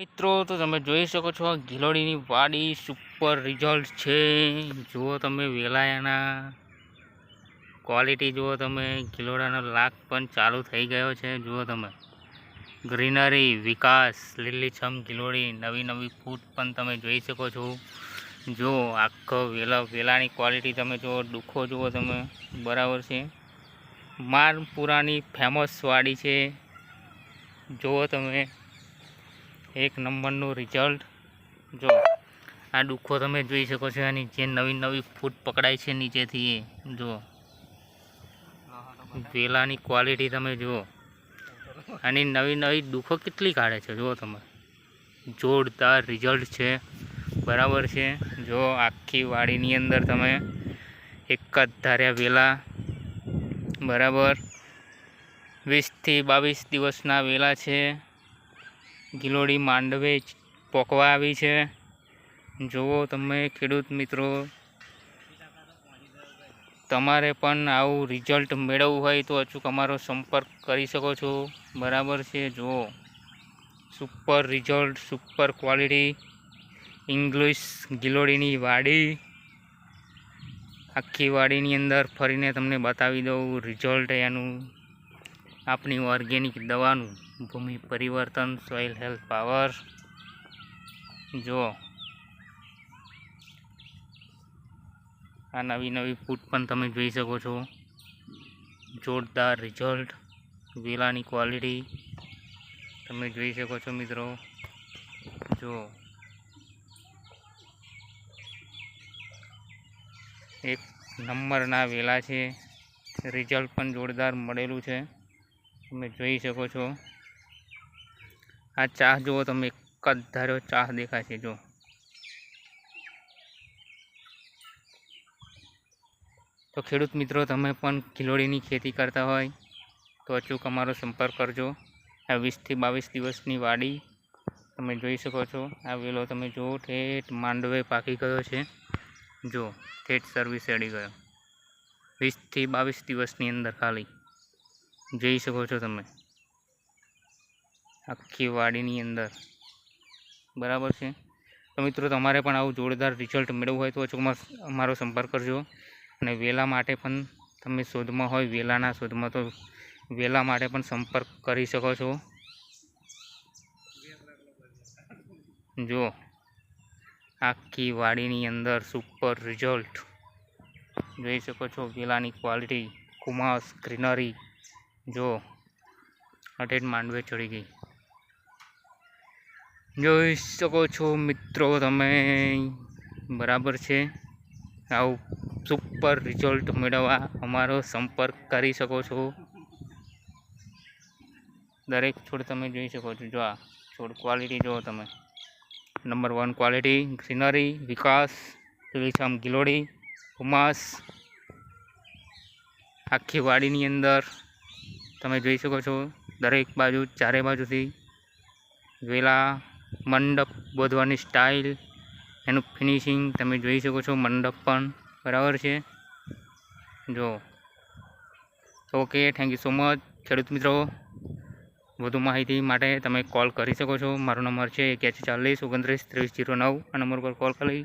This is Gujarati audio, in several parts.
મિત્રો, તો તમે જોઈ શકો છો, ગિલોડીની વાડી સુપર રિઝલ્ટ છે. જુઓ તમે વેલાયાના ક્વોલિટી જુઓ તમે, ગિલોડાનો લાક પણ ચાલુ થઈ ગયો છે. જુઓ તમે ગ્રીનરી વિકાસ, લીલીછમ ગિલોડી, નવી નવી ફૂટ પણ તમે જોઈ શકો છો. જો આખો વેલા, વેલાની ક્વોલિટી તમે જુઓ, દુઃખો જુઓ તમે, બરાબર છે. મારપુરાની ફેમસ વાડી છે. જુઓ તમે એક નંબરનું રિઝલ્ટ જો, આ દુઃખો તમે જોઈ શકો છો, આની જે નવી નવી ફૂટ પકડાય છે નીચેથી. એ જો, વેલાની ક્વોલિટી તમે જુઓ. આની નવી નવી દુઃખો કેટલી કાઢે છે, જુઓ તમે. જોરદાર રિઝલ્ટ છે. બરાબર છે. જો, આખી વાડીની અંદર તમે એક જ ધાર્યા વેલા. બરાબર. વીસથી બાવીસ દિવસના વેલા છે. ગિલોડી માંડવે પોકવા આવી છે. જુઓ તમે ખેડૂત મિત્રો, તમારે પણ આવું રિઝલ્ટ મેળવવું હોય તો અચૂક અમારો સંપર્ક કરી શકો છો. બરાબર છે, જુઓ. Super result super quality English ગિલોડીની વાડી. આખી વાડીની અંદર ફરીને તમને બતાવી દઉં રિઝલ્ટ એનું આપણી ઓર્ગેનિક દવાનું. ભૂમિ પરિવર્તન સોઇલ હેલ્થ પાવર જુઓ આ નવી નવી ફૂટ પણ તમે જોઈ શકો છો. જોરદાર રિઝલ્ટ વેલાની ક્વોલિટી તમે જોઈ શકો છો મિત્રો. જો એક નંબરના વેલા છે. રિઝલ્ટ પણ જોરદાર મળેલું છે. તમે જોઈ શકો છો. આ ચાહ જુઓ તમે, એક જ ધાર્યો ચાહ દેખાય છે, જુઓ. તો ખેડૂત મિત્રો, તમે પણ ખીલોડીની ખેતી કરતા હોય, તો અચૂક અમારો સંપર્ક કરજો. આ વીસથી બાવીસ દિવસની વાડી તમે જોઈ શકો છો. આ વેલો તમે જુઓ, ઠેઠ માંડવે પાકી ગયો છે. જો ઠેઠ સર્વિસ એડી ગયો. વીસથી બાવીસ દિવસની અંદર ખાલી. જોઈ શકો છો તમે. આખી વાડીની અંદર. બરાબર છે? તો મિત્રો, તમારે પણ આવું જોરદાર રિઝલ્ટ મેળવવું હોય તો અચૂકમાં અમારો સંપર્ક કરજો. અને વેલા માટે પણ તમે શોધમાં હોય, વેલાના શોધમાં તો વેલા માટે પણ સંપર્ક કરી શકો છો. જો, આખી વાડીની અંદર સુપર રિઝલ્ટ જોઈ શકો છો, વેલાની ક્વોલિટી કુમાસ ગ્રીનરી જો અટેડ માંડવે ચડી ગઈ. જોઈ શકો છો મિત્રો તમે. બરાબર છે. આવું સુપર રિઝલ્ટ મેળવવા અમારો સંપર્ક કરી શકો છો. દરેક છોડ તમે જોઈ શકો છો. જો આ છોડ ક્વોલિટી જુઓ તમે. નંબર વન ક્વોલિટી ગ્રીનરી વિકાસ લીલીછમ ગિલોડી, ઉમાસ. આખી વાડીની અંદર તમે જોઈ શકો છો. દરેક બાજુ, ચારે બાજુથી વેલા મંડપ બોધવાની સ્ટાઇલ એનું ફિનિશિંગ તમે જોઈ શકો છો, મંડપ પણ બરાબર છે. જો. Okay thank you so much ખેડૂત મિત્રો, વધુ માહિતી માટે તમે કોલ કરી શકો છો. મારો નંબર છે એક્યાસી ચાલીસ ઓગણત્રીસ ત્રીસ જીરો નવ. આ નંબર પર કોલ કરી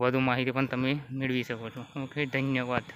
વધુ માહિતી પણ તમે મેળવી શકો છો. ઓકે ધન્યવાદ.